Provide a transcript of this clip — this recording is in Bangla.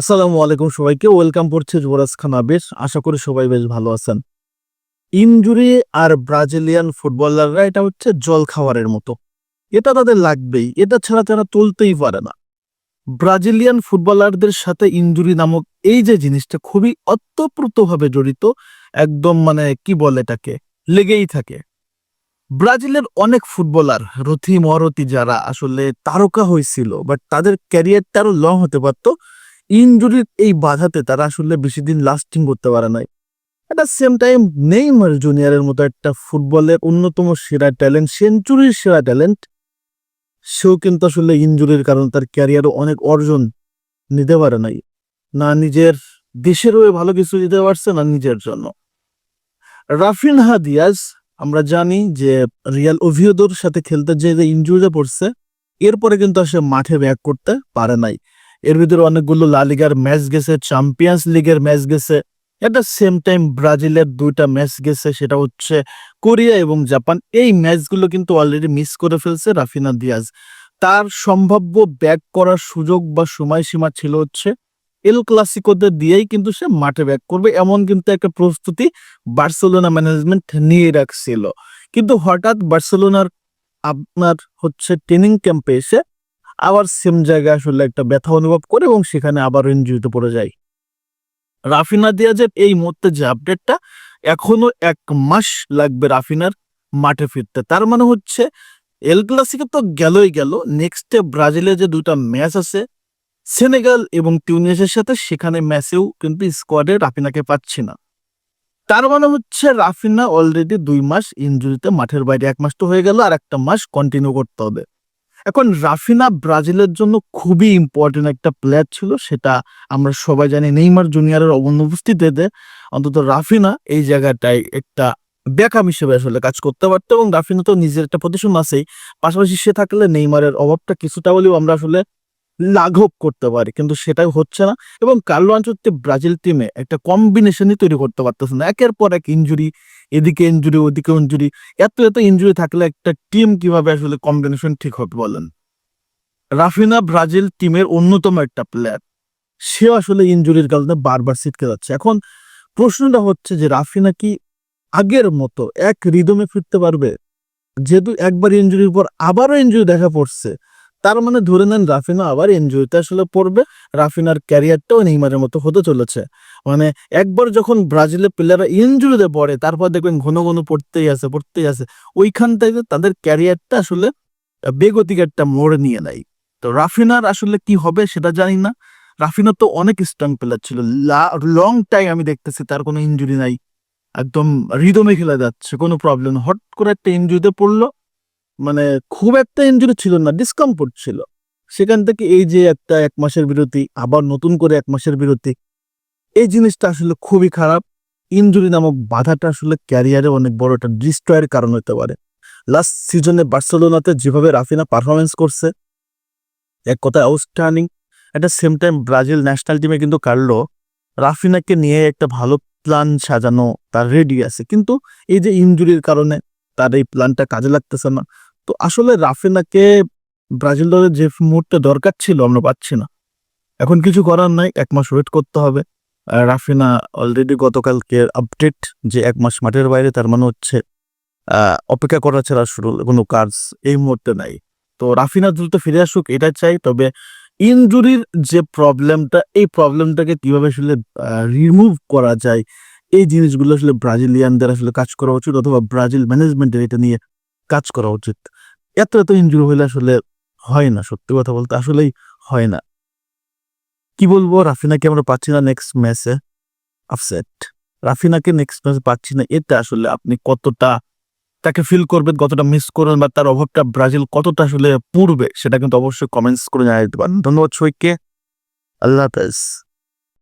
আসসালামু আলাইকুম সবাইকে, ওয়েলকাম করছে যুবরাজ খান আবির। আশা করি সবাই বেশ ভালো আছেন। ইনজুরি আর ব্রাজিলিয়ান ফুটবলাররা এটা হচ্ছে জল খাওয়ারের মতো। এটা তাদের লাগবেই, এটা ছাড়া তারা তুলতেই পারে না। ব্রাজিলিয়ান ফুটবলারদের সাথে ইনজুরি নামক এই যে জিনিসটা খুবই অতপ্রুতভাবে জড়িত, একদম মানে কি বলে এটাকে, লেগেই থাকে। ব্রাজিলের অনেক ফুটবলার, রথি মরতি যারা আসলে তারকা হয়েছিল বাট তাদের ক্যারিয়ারটা আরও লং হতে পারতো। ইনজুরির এই বাধাতে তারা আসলে বেশি দিন লাস্টিং করতে পারে নাই। এটা সেম টাইম নেইমার জুনিয়রের মতো একটা ফুটবলের অন্যতম সেরা ট্যালেন্ট সেঞ্চুরির সেরা ট্যালেন্ট সেও কিন্তু আসলে ইনজুরির কারণে তার ক্যারিয়ারও অনেক অর্জন নিতে পারে নাই। না নিজের দেশের হয়ে ভালো কিছু দিতে পারছে, না নিজের জন্য। রাফিন হাদিয়াজ আমরা জানি যে রিয়াল ওভিওদোর সাথে খেলতে যে ইনজুরিতে পড়ছে, এরপরে কিন্তু সে মাঠে ব্যাক করতে পারে নাই। এর ভিতরে অনেকগুলো লা লিগার ম্যাচ গেছে চ্যাম্পিয়ন্স লিগের ম্যাচ গেছে এটা সেম টাইম ব্রাজিলের দুইটা ম্যাচ গেছে, সেটা হচ্ছে কোরিয়া এবং জাপান। এই ম্যাচগুলো কিন্তু অলরেডি মিস করে ফেলছে রাফিনা দিয়াজ। তার সম্ভাব্য ব্যাক করার সুযোগ বা সময়সীমা ছিল হচ্ছে এল ক্লাসিকোতে দিয়েই কিন্তু সে মাঠে ব্যাক করবে, এমন কিন্তু একটা প্রস্তুতি বার্সেলোনা ম্যানেজমেন্ট নিয়ে রাখছিল। কিন্তু হঠাৎ বার্সেলোনার আপনার হচ্ছে ট্রেনিং ক্যাম্পে এসে আবার সেম জায়গায় আসলে একটা ব্যথা অনুভব করে এবং সেখানে আবার ইনজুরিতে পড়ে যায়। রাফিনা দিয়াজের এই মুহূর্তে যে আপডেটটা এখনও এক মাস লাগবে রাফিনার মাঠে ফিরতে। তার মানে হচ্ছে এল ক্লাসিকে তো গেলই গেল। নেক্সটে ব্রাজিলে যে দুটা ম্যাচ আছে, সেনেগাল এবং টিউনিসের সাথে সেখানে ম্যাচেও কিন্তু স্কোয়াডে রাফিনাকে পাচ্ছি না। তার মানে হচ্ছে, রাফিনা অলরেডি দুই মাস ইনজুরিতে মাঠের বাইরে। এক মাস তো হয়ে গেল আর একটা মাস কন্টিনিউ করতে হবে। এখন রাফিনা ব্রাজিলের জন্য খুবই ইম্পর্টেন্ট একটা প্লেয়ার ছিল, সেটা আমরা সবাই জানি নেইমার জুনিয়রের অনুপস্থিতিতে অন্তত রাফিনা এই জায়গাটায় একটা ব্যাকআপ হিসেবে আসলে কাজ করতে পারতো এবং রাফিনা তো নিজের একটা প্রতিশোধ আছেই। পাশাপাশি সে থাকলে নেইমারের অভাবটা কিছুটা বলেও আমরা আসলে লাঘব করতে পারে, কিন্তু সেটাই হচ্ছে না। এবং কার্লো আঞ্চলিক ব্রাজিল টিমে একটা কম্বিনেশনই তৈরি করতে পারতেছে না। একের পর এক ইঞ্জুরি এদিকে ইঞ্জুরি ওদিকে ইঞ্জুরি এত এত ইঞ্জুরি থাকলে একটা টিম কীভাবে আসলে কম্বিনেশন ঠিক হবে বলেন? রাফিনা ব্রাজিল টিমের অন্যতম একটা প্লেয়ার সে আসলে ইঞ্জুরির কারণে বারবার ছিটকে যাচ্ছে। এখন প্রশ্নটা হচ্ছে যে রাফিনা কি আগের মতো এক রিদমে ফিরতে পারবে? যেহেতু একবার ইঞ্জুরির পর আবারও ইঞ্জুরি দেখা পড়ছে। তার মানে ধরে নেন রাফিনা আবার ইঞ্জুরিতে আসলে পড়বে। রাফিনার ক্যারিয়ারটাও নেইমারের মতো হতে চলেছে। মানে একবার যখন ব্রাজিলের প্লেয়াররা ইঞ্জুরিতে পড়ে, তারপর দেখবেন ঘন ঘন পড়তেই আছে পড়তেই আছে ওইখান থেকে তাদের ক্যারিয়ারটা আসলে বেগতিক একটা মোড় নিয়ে নেয়। তো রাফিনার আসলে কি হবে সেটা জানি না। রাফিনা তো অনেক স্ট্রং প্লেয়ার ছিল। লং টাইম আমি দেখতেছি তার কোনো ইঞ্জুরি নাই। একদম রিদমে খেলে যাচ্ছে, কোনো প্রবলেম হট করে একটা ইঞ্জুরিতে পড়ল। মানে খুব একটা ইঞ্জুরি ছিল না ডিসকমফোর্ট ছিল। সেখান থেকে এই যে একটা এক মাসের বিরতি, আবার নতুন করে এক মাসের বিরতি, এই জিনিসটা আসলে খুবই খারাপ। ইনজুরি নামক বাধাটা আসলে ক্যারিয়ারে অনেক বড় একটা ডিস্ট্রয়ের কারণ হতে পারে। লাস্ট সিজনে বার্সেলোনাতে যেভাবে রাফিনা পারফরমেন্স করছে, এক কথায় আউটস্ট্যান্ডিং একটা সেম টাইম ব্রাজিল ন্যাশনাল টিমে কিন্তু কার্লো, রাফিনাকে নিয়ে একটা ভালো প্ল্যান সাজানো, তার রেডি আছে। কিন্তু এই যে ইনজুরির কারণে তার এই প্ল্যানটা কাজে লাগতেছে না। তো আসলে রাফিনাকে ব্রাজিল দলের যে মুহূর্তে দরকার ছিল, আমরা পাচ্ছি না। এখন কিছু করার নাই, এক মাস ওয়েট করতে হবে। রাফিনা অলরেডি গতকালকে আপডেট যে এক মাস মাঠের বাইরে, তার মানে হচ্ছে অপেক্ষা করা ছাড়া শুরু, কোনো কাজ এই মুহূর্তে নাই। তো রাফিনা দ্রুত ফিরে আসুক এটা চাই। তবে ইনজুরির যে প্রবলেমটা, এই প্রবলেমটাকে কীভাবে আসলে রিমুভ করা যায়, এই জিনিসগুলো আসলে ব্রাজিলিয়ানদের আসলে কাজ করা উচিত, অথবা ব্রাজিল ম্যানেজমেন্টের এটা নিয়ে কাজ করা উচিত। এত এত ইনজুরি হইলে আসলে হয় না, সত্যি কথা বলতে আসলেই হয় না। কি বলব, রাফিনাকে আমরা পাচ্ছি না নেক্সট ম্যাচে আপসেট রাফিনাকে নেক্সট ম্যাচে পাচ্ছি না, এটা আসলে আপনি কতটা তাকে ফিল করবেন, কতটা মিস করবেন বা তার অভাবটা ব্রাজিল কতটা আসলে পূর্বে, সেটা কিন্তু অবশ্যই কমেন্টস করে জানিয়ে দিতে পারেন। ধন্যবাদ সবাইকে। আল্লাহ হাফেজ।